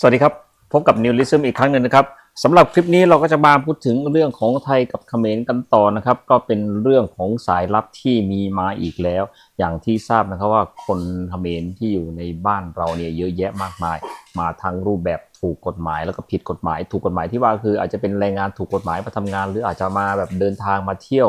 สวัสดีครับ พบกับนิวลิซึมอีกครั้งหนึ่งนะครับสำหรับคลิปนี้เราก็จะมาพูดถึงเรื่องของไทยกับเขมรกันต่อนะครับ ก็เป็นเรื่องของสายลับที่มีมาอีกแล้ว อย่างที่ทราบนะครับว่าคนเขมรที่อยู่ในบ้านเราเนี่ยเยอะแยะมากมาย มาทั้งรูปแบบถูกกฎหมายแล้วก็ผิดกฎหมาย ถูกกฎหมายที่ว่าคืออาจจะเป็นแรงงานถูกกฎหมายมาทำงาน หรืออาจจะมาแบบเดินทางมาเที่ยว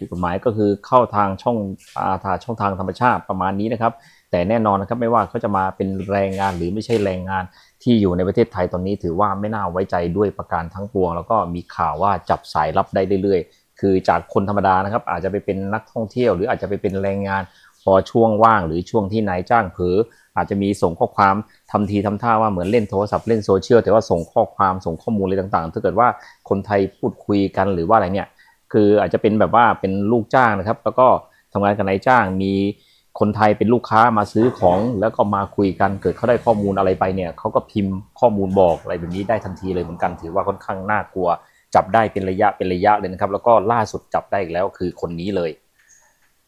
ผิดกฎหมายก็คือเข้าทางช่องอาทาช่องทางธรรมชาติประมาณนี้นะครับ แต่แน่นอนนะครับไม่ว่าเขาจะมาเป็นแรงงานหรือไม่ใช่แรงงานที่อยู่ในประเทศไทยตอนนี้ถือว่าไม่น่าไว้ใจด้วยประการทั้งปวง แล้วก็มีข่าวว่าจับสายลับได้เรื่อยๆ คือจากคนธรรมดานะครับ อาจจะไปเป็นนักท่องเที่ยว หรืออาจจะไปเป็นแรงงานพอช่วงว่างหรือช่วงที่นายจ้างเผลออาจจะมีส่งข้อความทำทีทำท่าว่าเหมือนเล่นโทรศัพท์เล่นโซเชียลแต่ว่าส่งข้อความส่งข้อมูลอะไรต่างๆ ถ้าเกิดว่าคนไทยพูดคุยกันหรือว่าอะไรเนี่ย คืออาจจะเป็นแบบว่าเป็นลูกจ้างนะครับ แล้วก็ทำงานกับนายจ้างมีคนไทยเป็นลูกค้ามาซื้อของแล้วก็มาคุยกันเกิดเขาได้ข้อมูลอะไรไปเนี่ยเขาก็พิมพ์ข้อมูลบอกอะไรแบบนี้ได้ทันทีเลยเหมือนกัน ถือว่าค่อนข้างน่ากลัว จับได้เป็นระยะเป็นระยะเลยนะครับ แล้วก็ล่าสุดจับได้อีกแล้วคือคนนี้เลย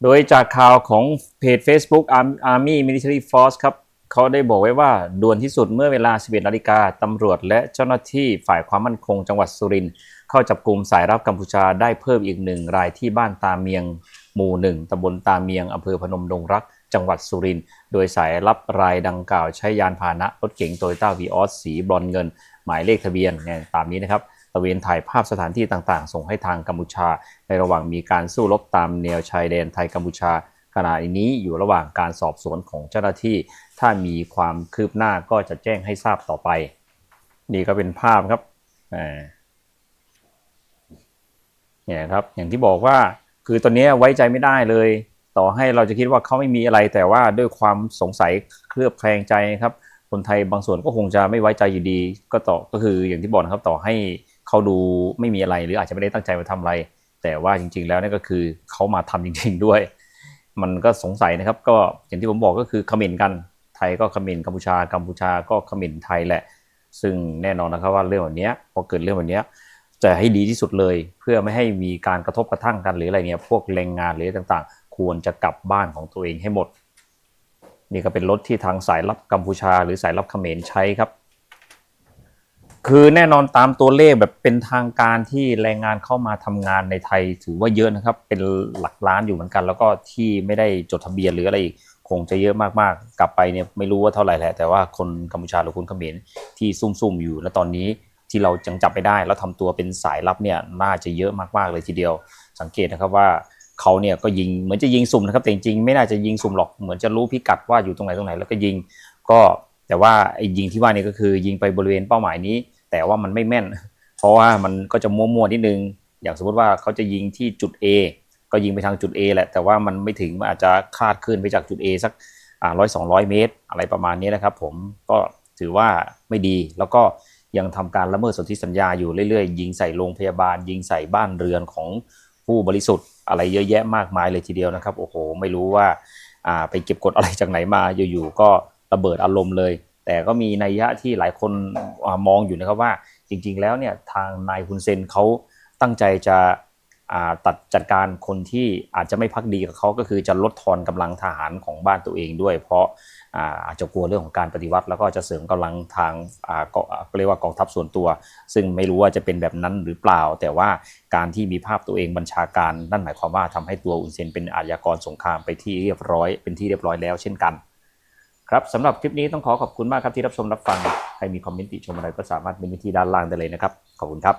โดยจากข่าวของเพจ Facebook Army Military Force ครับ เขาได้บอกไว้ว่าด่วนที่สุดเมื่อเวลา 11นาฬิกาตำรวจและเจ้าหน้าที่ฝ่ายความมั่นคงจังหวัดสุรินทร์เข้าจับกลุ่มสายรับกัมพูชาได้เพิ่มอีกหนึ่งรายที่บ้านตาเมียง หมู่หนึ่งตำบลตาเมียงอำเภอพนมดงรัก จังหวัดสุรินทร์โดยสายรับรายดังกล่าวใช้ยานพาหนะรถเก๋งโตโยต้าวีออสสีบรอนเงิน หมายเลขทะเบียนเนี่ยตามนี้นะครับตะเวนถ่ายภาพสถานที่ต่างๆ ส่งให้ทางกัมพูชา ในระหว่างมีการสู้รบตามแนวชายแดนไทยกัมพูชา ขณะนี้อยู่ระหว่างการสอบสวนของเจ้าหน้าที่ ถ้ามีความคืบหน้าก็จะแจ้งให้ทราบต่อไป นี่ก็เป็นภาพครับเนี่ยครับ อย่างที่บอกว่าคือตอนนี้ไว้ใจไม่ได้เลย ต่อให้เราจะคิดว่าเขาไม่มีอะไร แต่ว่าด้วยความสงสัยเคลือบแคลงใจครับ คนไทยบางส่วนก็คงจะไม่ไว้ใจอยู่ดี ก็ต่อก็คืออย่างที่บอกนะครับต่อให้เขาดูไม่มีอะไรหรืออาจจะไม่ได้ตั้งใจมาทำอะไร แต่ว่าจริง ๆ แล้วนี่ก็คือเขามาทำจริง ๆ ด้วย มันก็สงสัยนะครับ ก็อย่างที่ผมบอกก็คือคอมเมนต์กันไทยก็คอมเมนต์กัมพูชากัมพูชาก็คอมเมนต์ไทยแหละ ซึ่งแน่นอนนะครับว่าเรื่องแบบนี้พอเกิดเรื่องแบบนี้จะให้ดีที่สุดเลยเพื่อไม่ให้มีการกระทบกระทั่งกันหรืออะไรเงี้ยพวกแรงงานหรือต่างๆ ควรจะกลับบ้านของตัวเองให้หมด นี่ก็เป็นรถที่ทางสายลับกัมพูชา หรือสายลับเขมรใช้ครับ คือแน่นอนตามตัวเลขแบบเป็นทางการที่แรงงานเข้ามาทำงานในไทยถือว่าเยอะนะครับ เป็นหลักล้านอยู่เหมือนกัน แล้วก็ที่ไม่ได้จดทะเบียนหรืออะไรอีกคงจะเยอะมากๆ กลับไปเนี่ยไม่รู้ว่าเท่าไหร่แหละแต่ว่าคนกัมพูชาหรือคนเขมรที่ซุ่มๆอยู่ และตอนนี้ที่เราจังจับไปได้ แล้วทำตัวเป็นสายลับเนี่ยน่าจะเยอะมากๆเลยทีเดียว สังเกตนะครับว่าเขาเนี่ยก็ยิงเหมือนจะยิงสุ่มนะครับแต่จริงๆไม่น่าจะยิงสุ่มหรอกเหมือนจะรู้พิกัดว่าอยู่ตรงไหนตรงไหนแล้วก็ยิงก็ แต่ว่าไอ้ยิงที่ว่านี่ก็คือยิงไปบริเวณเป้าหมายนี้ แต่ว่ามันไม่แม่น เพราะว่ามันก็จะมั่วๆนิดนึง อย่างสมมติว่าเขาจะยิงที่จุด A ก็ยิงไปทางจุด A แหละ แต่ว่ามันไม่ถึงมันอาจจะคลาดขึ้นไปจากจุด A สักอ่าร้อยสองร้อยเมตร อะไรประมาณนี้นะครับ ผมก็ถือว่าไม่ดีแล้วก็ยังทำการละเมิดสนธิสัญญาอยู่เรื่อยๆ ยิงใส่โรงพยาบาล ยิงใส่บ้านเรือนของผู้บริสุทธิ์ อะไรเยอะแยะมากมายเลยทีเดียวนะครับ โอ้โห ไม่รู้ว่า อ่าไปเก็บกดอะไรจากไหนมาอยู่ๆก็ ระเบิดอารมณ์เลย แต่ก็มีนัยยะที่หลายคนอมองอยู่นะครับว่าจริง ๆ แล้วเนี่ยทางนายฮุนเซนเขาตั้งใจจะตัดจัดการคนที่อาจจะไม่พักดีกับเขาก็คือจะลดทอนกำลังทหารของบ้านตัวเองด้วย เพราะอาจจะกลัวเรื่องของการปฏิวัติ แล้วก็จะเสริมกำลังทางก็เรียกว่ากองทัพส่วนตัว ซึ่งไม่รู้ว่าจะเป็นแบบนั้นหรือเปล่า แต่ว่าการที่มีภาพตัวเองบัญชาการนั่นหมายความว่าทำให้ตัวอุนเซนเป็นอาชญากรสงครามไปที่เรียบร้อยเป็นที่เรียบร้อยแล้วเช่นกัน ครับสำหรับคลิปนี้ต้องขอขอบคุณมากครับที่รับชมรับฟัง ใครมีคอมเมนต์ติชมอะไรก็สามารถเป็นวิธีด้านล่างได้เลยนะครับ ขอบคุณครับ